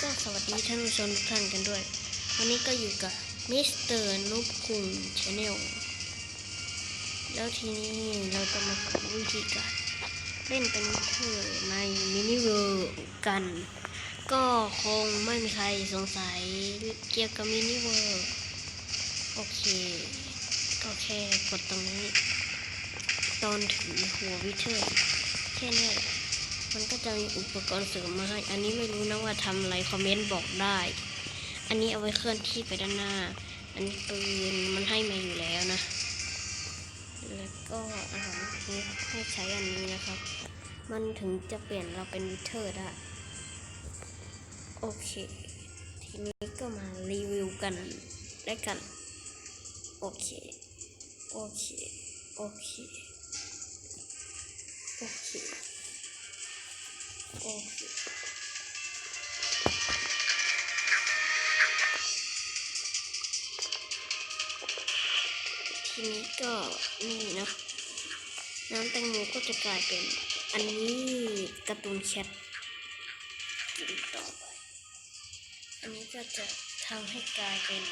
ก็สวัสดีท่านผู้ชมทุกท่านกันด้วย วันนี้ก็อยู่กับมิสเตอร์นุ๊กคุงชาแนลแล้วทีนี้เราจะมาสอนวิธีการเล่นเป็นเธอในมินิเวิร์กัน ก็คงไม่มีใครสงสัยเกี่ยวกับมินิเวิร์โอเค ก็แค่กดตรงนี้ ตอนถือหัววิเทอร์แค่นี้ มันก็จะมีอุปกรณ์เสริมมาให้ อันนี้ไม่รู้นะว่าทำอะไรคอมเมนต์บอกได้ อันนี้เอาไว้เคลื่อนที่ไปด้านหน้า อันนี้ปืนมันให้มาอยู่แล้วนะ แล้วก็อาหารนี้ให้ใช้อันนี้นะครับ มันถึงจะเปลี่ยนเราเป็นวิเทอร์ได้ โอเค ทีนี้ก็มารีวิวกันได้กัน โอเค โอเค โอเค โอเค ทีนี้ก็นี่นะน้ำแตงโมก็จะกลายเป็นอันนี้การ์ตูนแคทกินต่อไป อันนี้ก็จะทำให้กลายเป็น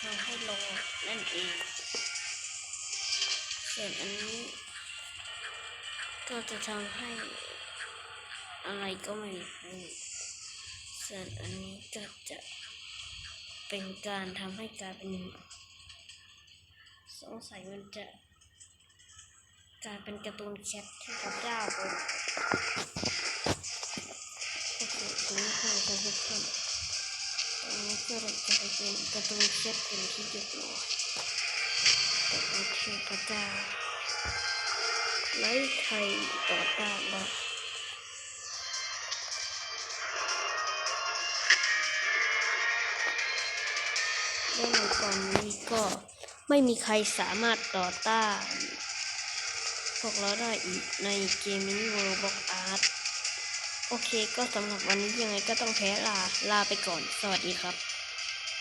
ทำให้โลนั่นเอง ส่วนอันนี้ก็จะทำให้ อะไรก็ไม่รู้ส่วนอันนี้ก็จะเป็นการทำให้กลายเป็นสงสัยมันจะกลายเป็นการ์ตูนแคทที่พระเจ้าเป็นโอเคตรงนี้ก็จะให้ขึ้นตรงนี้ก็จะเป็นการ์ตูนแคทเป็นที่เรียบร้อยโอเคพระเจ้าไร้ใครต่อต้าน และในตอนนี้ก็ไม่มีใครสามารถต่อต้านพวกเราได้อีกในเกมนี้ World of Art โอเคก็สำหรับวันนี้ยังไงก็ต้องแพ้ลา ลาไปก่อน สวัสดีครับ